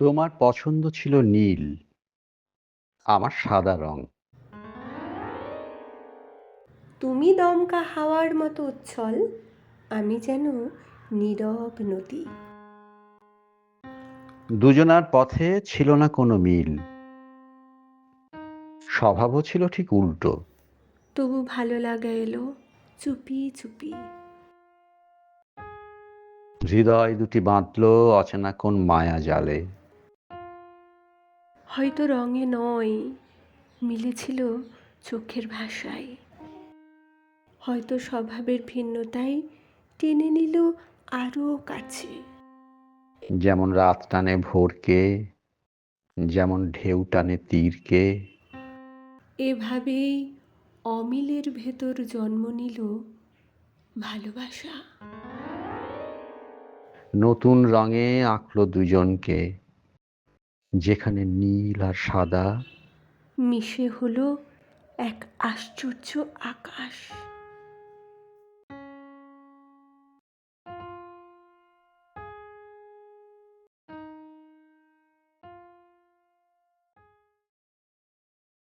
তোমার পছন্দ ছিল নীল আমার সাদা রং। তুমি দমকা হাওয়ার মতো উচ্ছল আমি যেন নীরব নদী। দুজনার পথে ছিল না কোনো মিল। স্বভাবও ছিল ঠিক উল্টো। তবু ভালো লাগা এলো চুপি চুপি। হৃদয় দুটি বাঁধল অচেনা কোন মায়া জালে। হয়তো রঙে নয় মিলেছিল চোখের ভাষায়। হয়তো স্বভাবের ভিন্নতাই টেনে নিল আরও কাছে। যেমন রাত টানে ভোরকে যেমন ঢেউ টানে তীরকে। এভাবেই অমিলের ভেতর জন্ম নিল ভালোবাসা। নতুন রঙে আঁকলো দুজনকে। যেখানে নীল আর সাদা মিশে হলো এক আশ্চর্য আকাশ।